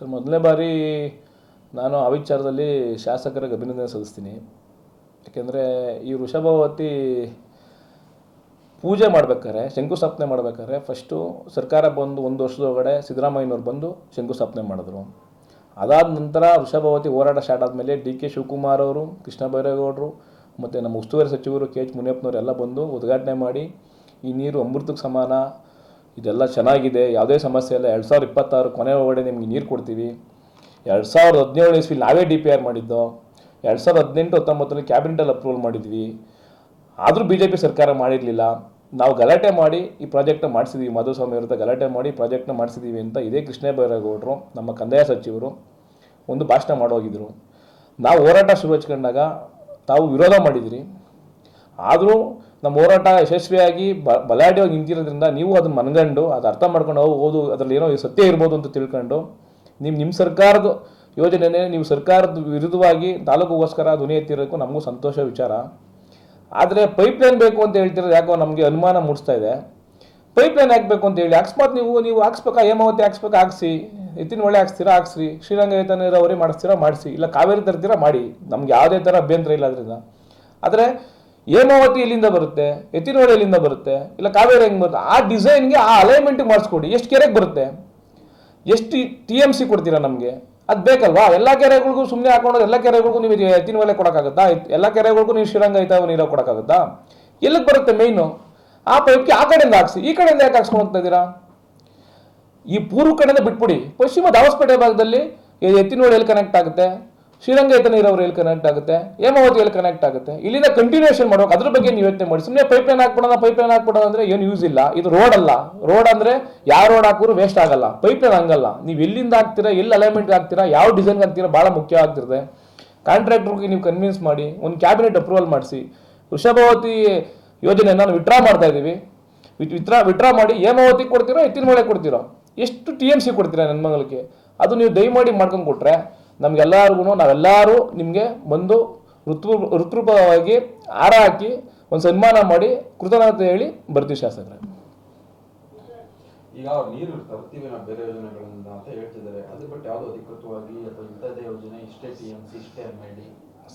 Sir ಮೊದಲನೇ ಬಾರಿ ನಾನು ಆ ವಿಚಾರದಲ್ಲಿ ಶಾಸಕರಿಗೆ ಅಭಿನಂದನೆ ಸಲ್ಲಿಸ್ತೀನಿ. ಯಾಕೆಂದರೆ ಈ ವೃಷಭಾವತಿ ಪೂಜೆ ಮಾಡ್ಬೇಕಾದ್ರೆ, ಶಂಕುಸ್ಥಾಪನೆ ಮಾಡ್ಬೇಕಾದ್ರೆ ಫಸ್ಟು ಸರ್ಕಾರ ಬಂದು ಒಂದು ವರ್ಷದೊಳಗಡೆ ಸಿದ್ದರಾಮಯ್ಯನವ್ರು ಬಂದು ಶಂಕುಸ್ಥಾಪನೆ ಮಾಡಿದ್ರು. ಅದಾದ ನಂತರ ವೃಷಭಾವತಿ ಹೋರಾಟ ಸ್ಟಾರ್ಟ್ ಆದಮೇಲೆ ಡಿ ಕೆ ಶಿವಕುಮಾರ್ ಅವರು, ಕೃಷ್ಣ ಬೈರೇಗೌಡರು, ಮತ್ತು ನಮ್ಮ ಉಸ್ತುವಾರಿ ಸಚಿವರು ಕೆ ಎಚ್ ಮುನಿಯಪ್ಪನವರೆಲ್ಲ ಬಂದು ಉದ್ಘಾಟನೆ ಮಾಡಿ, ಈ ನೀರು ಅಮೃತಕ್ಕೆ ಸಮಾನ ಇದೆಲ್ಲ ಚೆನ್ನಾಗಿದೆ. ಯಾವುದೇ ಸಮಸ್ಯೆ ಇಲ್ಲ. ಎರಡು ಸಾವಿರದ ಇಪ್ಪತ್ತಾರು ಕೊನೆ ಒಳಗಡೆ ನಿಮಗೆ ನೀರು ಕೊಡ್ತೀವಿ. ಎರಡು ಸಾವಿರದ ಹದಿನೇಳು ಇಸ್ವಿ ನಾವೇ ಡಿ ಪಿ ಆರ್ ಮಾಡಿದ್ದು. ಎರಡು ಸಾವಿರದ ಹದಿನೆಂಟು ಹತ್ತೊಂಬತ್ತರಲ್ಲಿ ಕ್ಯಾಬಿನೆಟಲ್ಲಿ ಅಪ್ರೂವಲ್ ಮಾಡಿದ್ವಿ. ಆದರೂ ಬಿ ಜೆ ಪಿ ಸರ್ಕಾರ ಮಾಡಿರಲಿಲ್ಲ. ನಾವು ಗಲಾಟೆ ಮಾಡಿ ಈ ಪ್ರಾಜೆಕ್ಟ್ನ ಮಾಡಿಸಿದ್ದೀವಿ ಮಾಧುಸ್ವಾಮಿ ವಿರುದ್ಧ ಗಲಾಟೆ ಮಾಡಿ ಪ್ರಾಜೆಕ್ಟ್ನ ಮಾಡಿಸಿದ್ದೀವಿ ಅಂತ ಇದೇ ಕೃಷ್ಣ ಬೈರೇಗೌಡರು ನಮ್ಮ ಕಂದಾಯ ಸಚಿವರು ಒಂದು ಭಾಷಣ ಮಾಡೋಗಿದ್ರು. ನಾವು ಹೋರಾಟ ಶುರು ಹಚ್ಕೊಂಡಾಗ ತಾವು ವಿರೋಧ ಮಾಡಿದಿರಿ. ಆದರೂ ನಮ್ಮ ಹೋರಾಟ ಯಶಸ್ವಿಯಾಗಿ ಬ, ಬಲಾಢ್ಯವಾಗಿ ನಿಂತಿರೋದ್ರಿಂದ ನೀವು ಅದನ್ನು ಮನಗಂಡು, ಅದು ಅರ್ಥ ಮಾಡ್ಕೊಂಡು ಓದು, ಅದರಲ್ಲಿ ಏನೋ ಸತ್ಯ ಇರ್ಬೋದು ಅಂತ ತಿಳ್ಕೊಂಡು ನಿಮ್ಮ ನಿಮ್ಮ ಸರ್ಕಾರದ ಯೋಜನೆನೇ ನೀವು ಸರ್ಕಾರದ ವಿರುದ್ಧವಾಗಿ ತಾಲೂಕುಗೋಸ್ಕರ ಧ್ವನಿ ಎತ್ತಿರೋಕ್ಕೂ ನಮಗೂ ಸಂತೋಷ ವಿಚಾರ. ಆದರೆ ಪೈಪ್ಲೈನ್ ಬೇಕು ಅಂತ ಹೇಳ್ತಿರೋದು ಯಾಕೋ ನಮಗೆ ಅನುಮಾನ ಮೂಡಿಸ್ತಾ ಇದೆ. ಪೈಪ್ಲೈನ್ ಹಾಕ್ಬೇಕು ಅಂತ ಹೇಳಿ ಅಕಸ್ಮಾತ್ ನೀವು ನೀವು ಹಾಕ್ಸ್ಬೇಕಾ, ಹೇಮಾವತಿ ಹಾಕ್ಸ್ಬೇಕು, ಹಾಕ್ಸಿ. ಎತ್ತಿನ ಒಳ್ಳೆ ಹಾಕ್ಸ್ತೀರಾ, ಹಾಕ್ಸ್ರಿ. ಶ್ರೀರಂಗ ನೀರಾವರಿ ಮಾಡಿಸ್ತೀರಾ. ಮಾಡಿಸಿ ಇಲ್ಲ ಕಾವೇರಿ ತರ್ತೀರಾ, ಮಾಡಿ. ನಮ್ಗೆ ಯಾವುದೇ ಥರ ಅಭ್ಯಂತರ ಇಲ್ಲ ಅದರಿಂದ. ಆದರೆ ಹೇಮಾವತಿ ಎಲ್ಲಿಂದ ಬರುತ್ತೆ? ಎತ್ತಿನಹೊಳೆ ಎಲ್ಲಿಂದ ಬರುತ್ತೆ? ಇಲ್ಲ ಕಾವೇರಿ ಹೆಂಗೆ ಬರುತ್ತೆ? ಆ ಡಿಸೈನ್ಗೆ ಆ ಅಲೈನ್ಮೆಂಟ್ ಮಾಡಿಸ್ಕೊಡಿ. ಎಷ್ಟು ಕೆರೆಗೆ ಬರುತ್ತೆ? ಎಷ್ಟು ಟಿ ಎಂ ಸಿ ಕೊಡ್ತೀರಾ ನಮಗೆ? ಅದು ಬೇಕಲ್ವಾ? ಎಲ್ಲ ಕೆರೆಗಳಿಗೂ ಸುಮ್ಮನೆ ಹಾಕೊಂಡು ಎಲ್ಲ ಕೆರೆಗಳಿಗೂ ನೀವು ಎತ್ತಿನ ಒಲೆ ಕೊಡೋಕ್ಕಾಗುತ್ತಾ? ಎಲ್ಲ ಕೆರೆಗಳಿಗೂ ನೀವು ಶ್ರೀರಂಗ ಐತಾವ ನೀರು ಕೊಡೋಕ್ಕಾಗುತ್ತಾ? ಎಲ್ಲಿಗೆ ಬರುತ್ತೆ ಮೇಯ್ನು ಆ ಪೈಪ್ಗೆ ಆ ಕಡೆಯಿಂದ ಹಾಕ್ಸಿ. ಈ ಕಡೆಯಿಂದ ಯಾಕೆ ಹಾಕ್ಸ್ಕೊಂಡು ಹೋಗ್ತಾ ಇದ್ದೀರಾ? ಈ ಪೂರ್ವ ಕಡೆಯಿಂದ ಬಿಟ್ಬಿಡಿ. ಪಶ್ಚಿಮ ದಾವಸ್ಪೇಟೆ ಭಾಗದಲ್ಲಿ ಎತ್ತಿನ ಎಲ್ಲಿ ಕನೆಕ್ಟ್ ಆಗುತ್ತೆ? ಶ್ರೀರಂಗ ಇರೋರು ಎಲ್ಲಿ ಕನೆಕ್ಟ್ ಆಗುತ್ತೆ? ಹೇಮಾವತಿ ಎಲ್ಲಿ ಕನೆಕ್ಟ್ ಆಗುತ್ತೆ? ಇಲ್ಲಿಂದ ಕಂಟಿನ್ಯೂಷನ್ ಮಾಡೋಕೆ ಅದ್ರ ಬಗ್ಗೆ ನೀವು ಯೋಚನೆ ಮಾಡಿ. ಸುಮ್ಮನೆ ಪೈಪ್ ಲೈನ್ ಹಾಕ್ಬಿಡೋಣ ಪೈಪ್ ಲೈನ್ ಹಾಕ್ಬಿಡೋಣ ಅಂದ್ರೆ ಏನು ಯೂಸ್ ಇಲ್ಲ. ಇದು ರೋಡ್ ಅಲ್ಲ. ರೋಡ್ ಅಂದ್ರೆ ಯಾವ ರೋಡ್ ಹಾಕಿದ್ರು ವೇಸ್ಟ್ ಆಗಲ್ಲ. ಪೈಪ್ ಲೈನ್ ಹಂಗಲ್ಲ. ನೀವು ಎಲ್ಲಿಂದ ಹಾಕ್ತೀರಾ, ಎಲ್ಲಿ ಅಲೈನ್ಮೆಂಟ್ ಹಾಕ್ತೀರಾ, ಯಾವ ಡಿಸೈನ್ ಹಾಕ್ತೀರಾ ಭಾಳ ಮುಖ್ಯ ಆಗ್ತಿರುತ್ತೆ. ಕಾಂಟ್ರಾಕ್ಟರ್ಗೆ ನೀವು ಕನ್ವಿನ್ಸ್ ಮಾಡಿ, ಒಂದು ಕ್ಯಾಬಿನೆಟ್ ಅಪ್ರೂವಲ್ ಮಾಡಿಸಿ. ವೃಷಭಾವತಿ ಯೋಜನೆ ನಾನು ವಿಡ್ರಾ ಮಾಡ್ತಾ ಇದ್ದೀವಿ ವಿತ್- ವಿತ್ರಾ ವಿಡ್ರಾ ಮಾಡಿ ಹೇಮಾವತಿ ಕೊಡ್ತೀರೋ ಎತ್ತಿನ ಮಳೆ ಕೊಡ್ತೀರೋ? ಎಷ್ಟು ಟಿ ಎಂ ಸಿ ಕೊಡ್ತೀರಾ ನನ್ನ ಮಗಳಿಗೆ? ಅದು ನೀವು ದಯಮಾಡಿ ಮಾಡ್ಕೊಂಡು ಕೊಟ್ರೆ ನಮ್ಗೆಲ್ಲರಿಗೂ ನಾವೆಲ್ಲರೂ ನಿಮಗೆ ಬಂದು ಋತು ಋತುರೂಪವಾಗಿ ಹಾರ ಹಾಕಿ ಒಂದು ಸನ್ಮಾನ ಮಾಡಿ ಕೃತಜ್ಞತೆ ಹೇಳಿ ಬರ್ತೀವಿ ಶಾಸಕರೇ. ಈಗ ನೀರು ತರ್ತೀವಿ ನಾವು ಬೇರೆ ಯೋಜನೆಗಳಿಂದ ಅಂತ ಹೇಳ್ತಿದ್ದಾರೆ. ಅದು ಬಿಟ್ಟು ಯಾವುದು ಅಧಿಕೃತವಾಗಿ ಅಥವಾ ಇಂಥದ್ದೇ ಯೋಜನೆ ಇಷ್ಟೇ ಟಿ ಎಂ ಸಿ ಇಷ್ಟೇ ಎಂ ಐ ಡಿ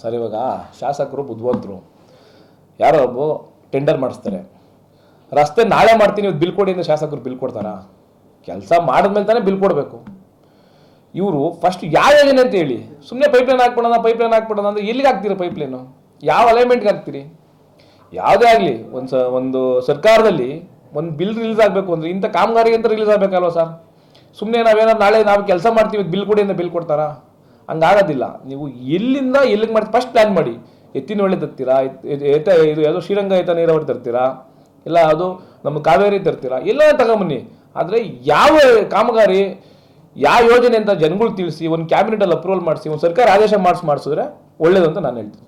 ಸರ್ ಇವಾಗ ಶಾಸಕರು ಬುದ್ಧಿವಂತರು. ಯಾರೋ ಒಬ್ಬ ಟೆಂಡರ್ ಮಾಡಿಸ್ತಾರೆ. ರಸ್ತೆ ನಾಳೆ ಮಾಡ್ತೀನಿ ಬಿಲ್ ಕೊಡಿ ಅಂತ ಶಾಸಕರು ಬಿಲ್ ಕೊಡ್ತಾರಾ? ಕೆಲಸ ಮಾಡಿದ್ಮೇಲೆ ತಾನೇ ಬಿಲ್ ಕೊಡಬೇಕು. ಇವರು ಫಸ್ಟ್ ಯಾವ ಯೋಜನೆ ಅಂತ ಹೇಳಿ. ಸುಮ್ಮನೆ ಪೈಪ್ಲೈನ್ ಹಾಕ್ಬಿಡೋಣ ಪೈಪ್ಲೈನ್ ಹಾಕ್ಬಿಡೋಣ ಅಂದ್ರೆ ಎಲ್ಲಿಗೆ ಹಾಕ್ತೀರಿ ಪೈಪ್ಲೈನು ಯಾವ ಅಲೈನ್ಮೆಂಟ್ಗೆ ಹಾಕ್ತೀರಿ? ಯಾವುದೇ ಆಗಲಿ, ಒಂದು ಸ, ಒಂದು ಸರ್ಕಾರದಲ್ಲಿ ಒಂದು ಬಿಲ್ ರಿಲೀಸ್ ಆಗಬೇಕು ಅಂದರೆ ಇಂಥ ಕಾಮಗಾರಿಗೆ ಅಂತ ರಿಲೀಸ್ ಆಗಬೇಕಲ್ವ ಸರ್ ಸುಮ್ಮನೆ ನಾವೇನಾದ್ರು ನಾಳೆ ನಾವು ಕೆಲಸ ಮಾಡ್ತೀವಿ ಬಿಲ್ ಕೊಡಿ ಅಂತ ಬಿಲ್ ಕೊಡ್ತಾರಾ? ಹಂಗಾಗೋದಿಲ್ಲ. ನೀವು ಎಲ್ಲಿಂದ ಎಲ್ಲಿಗೆ ಮಾಡಿ ಫಸ್ಟ್ ಪ್ಲ್ಯಾನ್ ಮಾಡಿ. ಎತ್ತಿನ ಹೊಳೆ ತರ್ತೀರಾ? ಎತ್ತ ಎತ್- ಇದು ಯಾವುದೋ ಶ್ರೀರಂಗ ಏತ ನೀರಾವರಿ ತರ್ತೀರಾ? ಇಲ್ಲ ಅದು ನಮ್ಮ ಕಾವೇರಿ ತರ್ತೀರಾ? ಎಲ್ಲ ತಗೊಂಬನ್ನಿ. ಆದರೆ ಯಾವ ಕಾಮಗಾರಿ ಯಾವ ಯೋಜನೆ ಅಂತ ಜನಗಳು ತಿಳಿಸಿ, ಒಂದು ಕ್ಯಾಬಿನೆಟಲ್ಲಿ ಅಪ್ರೂವಲ್ ಮಾಡಿಸಿ, ಒಂದು ಸರ್ಕಾರ ಆದೇಶ ಮಾಡಿಸಿ ಮಾಡಿಸಿದ್ರೆ ಒಳ್ಳೇದು ಅಂತ ನಾನು ಹೇಳ್ತೀನಿ.